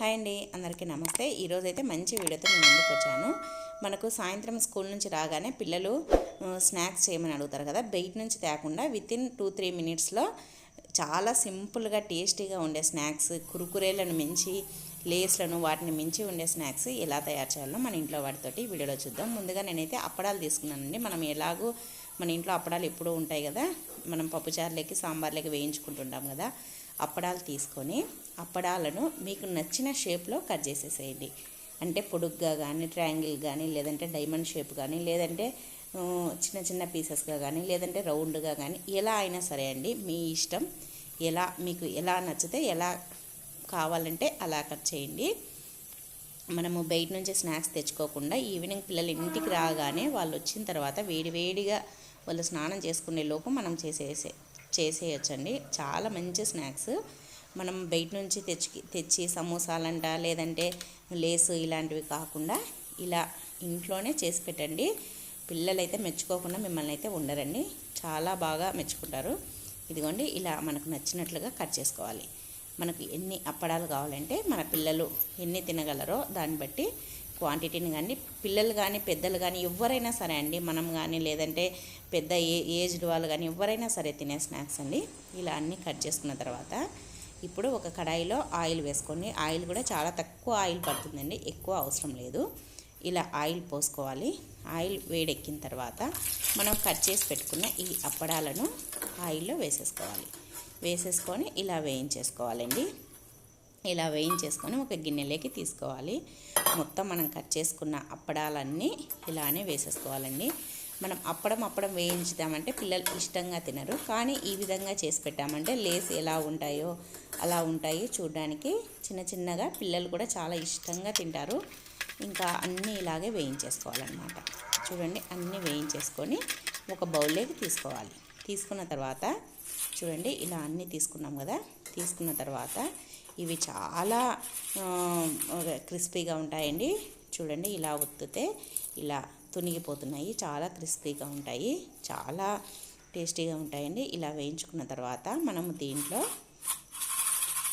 Hi అండి అందరికీ నమస్తే. ఈరోజు అయితే మంచి వీడియోతో నేను ముందుకు వచ్చాను. మనకు సాయంత్రం స్కూల్ నుంచి రాగానే పిల్లలు స్నాక్స్ చేయమని అడుగుతారు కదా బయట నుంచి తేకుండా వితిన్ టూ త్రీ మినిట్స్లో చాలా సింపుల్గా టేస్టీగా ఉండే స్నాక్స్ కురుకురేలను మించి లేస్లను వాటిని మించి ఉండే స్నాక్స్ ఎలా తయారు చేయాలో మన ఇంట్లో వాటితోటి వీడియోలో చూద్దాం. ముందుగా నేనైతే అప్పడాలు తీసుకున్నానండి. మనం ఎలాగో మన ఇంట్లో అప్పడాలు ఎప్పుడూ ఉంటాయి కదా మనం పప్పుచారులకి సాంబార్లకి వేయించుకుంటుంటాం కదా అప్పడాలు తీసుకొని అప్పడాలను మీకు నచ్చిన షేప్లో కట్ చేసేసేయండి. అంటే పొడుగ్గా కానీ ట్రయాంగిల్ కానీ లేదంటే డైమండ్ షేప్ కానీ లేదంటే చిన్న చిన్న పీసెస్గా కానీ లేదంటే రౌండ్గా కానీ ఎలా అయినా సరే అండి మీ ఇష్టం ఎలా మీకు ఎలా నచ్చితే ఎలా కావాలంటే అలా కట్ చేయండి. మనము బయట నుంచి స్నాక్స్ తెచ్చుకోకుండా ఈవినింగ్ పిల్లలు ఇంటికి రాగానే వాళ్ళు వచ్చిన తర్వాత వేడి వేడిగా వాళ్ళు స్నానం చేసుకునే లోపు మనం చేసేసే చేసేయచ్చండి. చాలా మంచి స్నాక్స్. మనం బయట నుంచి తెచ్చి తెచ్చి సమోసాలంట లేదంటే లేసు ఇలాంటివి కాకుండా ఇలా ఇంట్లోనే చేసి పెట్టండి. పిల్లలైతే మెచ్చుకోకుండా మిమ్మల్ని అయితే ఉండరండి. చాలా బాగా మెచ్చుకుంటారు. ఇదిగోండి ఇలా మనకు నచ్చినట్లుగా కట్ చేసుకోవాలి. మనకు ఎన్ని అప్పడాలు కావాలంటే మన పిల్లలు ఎన్ని తినగలరో దాన్ని బట్టి క్వాంటిటీని కానీ పిల్లలు కానీ పెద్దలు కానీ ఎవరైనా సరే అండి మనం కానీ లేదంటే పెద్ద ఏ ఏజ్డ్ వాళ్ళు కానీ ఎవరైనా సరే తినే స్నాక్స్ అండి. ఇలా అన్నీ కట్ చేసుకున్న తర్వాత ఇప్పుడు ఒక కడాయిలో ఆయిల్ వేసుకోండి ఆయిల్ కూడా చాలా తక్కువ ఆయిల్ పడుతుందండి ఎక్కువ అవసరం లేదు. ఇలా ఆయిల్ పోసుకోవాలి. ఆయిల్ వేడెక్కిన తర్వాత మనం కట్ చేసి పెట్టుకున్న ఈ అప్పడాలను ఆయిల్లో వేసేసుకోవాలి. వేసేసుకొని ఇలా వేయించేసుకోవాలండి. ఇలా వేయించేసుకొని ఒక గిన్నెలోకి తీసుకోవాలి. మొత్తం మనం కట్ చేసుకున్న అప్పడాలన్నీ ఇలానే వేసేసుకోవాలండి. మనం అప్పడం అప్పడం వేయించుదామంటే పిల్లలు ఇష్టంగా తినరు. కానీ ఈ విధంగా చేసి పెట్టామంటే లేస్ ఎలా ఉంటాయో అలా ఉంటాయి చూడడానికి. చిన్న చిన్నగా పిల్లలు కూడా చాలా ఇష్టంగా తింటారు. ఇంకా అన్నీ ఇలాగే వేయించేసుకోవాలన్నమాట. చూడండి అన్నీ వేయించేసుకొని ఒక బౌల్లోకి తీసుకోవాలి. తీసుకున్న తర్వాత చూడండి ఇలా అన్నీ తీసుకున్నాం కదా. తీసుకున్న తర్వాత ఇవి చాలా క్రిస్పీగా ఉంటాయండి. చూడండి ఇలా ఒత్తితే ఇలా తునిగిపోతున్నాయి. చాలా క్రిస్పీగా ఉంటాయి. చాలా టేస్టీగా ఉంటాయండి. ఇలా వేయించుకున్న తర్వాత మనము దీంట్లో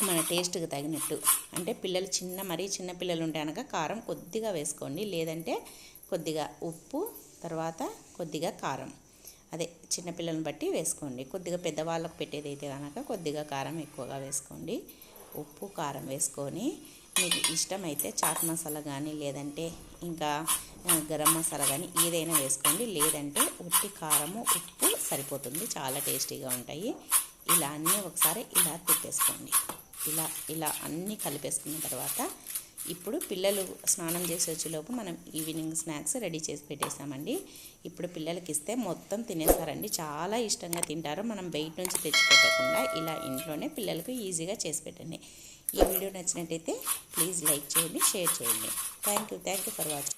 మన టేస్ట్కి తగినట్టు అంటే పిల్లలు చిన్న మరీ చిన్న పిల్లలు ఉంటే కనుక కారం కొద్దిగా వేసుకోండి. లేదంటే కొద్దిగా ఉప్పు తర్వాత కొద్దిగా కారం. అదే చిన్నపిల్లలను బట్టి వేసుకోండి. కొద్దిగా పెద్దవాళ్ళకు పెట్టేది అయితే కనుక కొద్దిగా కారం ఎక్కువగా వేసుకోండి. ఉప్పు కారం వేసుకొని మీకు ఇష్టమైతే చాట్ మసాలా కానీ లేదంటే ఇంకా గరం మసాలా కానీ ఏదైనా వేసుకోండి. లేదంటే ఉట్టి కారము ఉప్పు సరిపోతుంది. చాలా టేస్టీగా ఉంటాయి. ఇలా అన్నీ ఒకసారి ఇలా తిప్పేసుకోండి ఇలా ఇలా అన్నీ కలిపేసుకున్న తర్వాత ఇప్పుడు పిల్లలు స్నానం చేసి వచ్చేలోపు మనం ఈవినింగ్ స్నాక్స్ రెడీ చేసి పెట్టేసామండి ఇప్పుడు పిల్లలకి ఇస్తే మొత్తం తినేస్తారండి. చాలా ఇష్టంగా తింటారు. మనం బయట నుంచి తెచ్చిపెట్టకుండా ఇలా ఇంట్లోనే పిల్లలకు ఈజీగా చేసి పెట్టండి. ఈ వీడియో నచ్చినట్టయితే ప్లీజ్ లైక్ చేయండి షేర్ చేయండి. Thank you thank you for watching.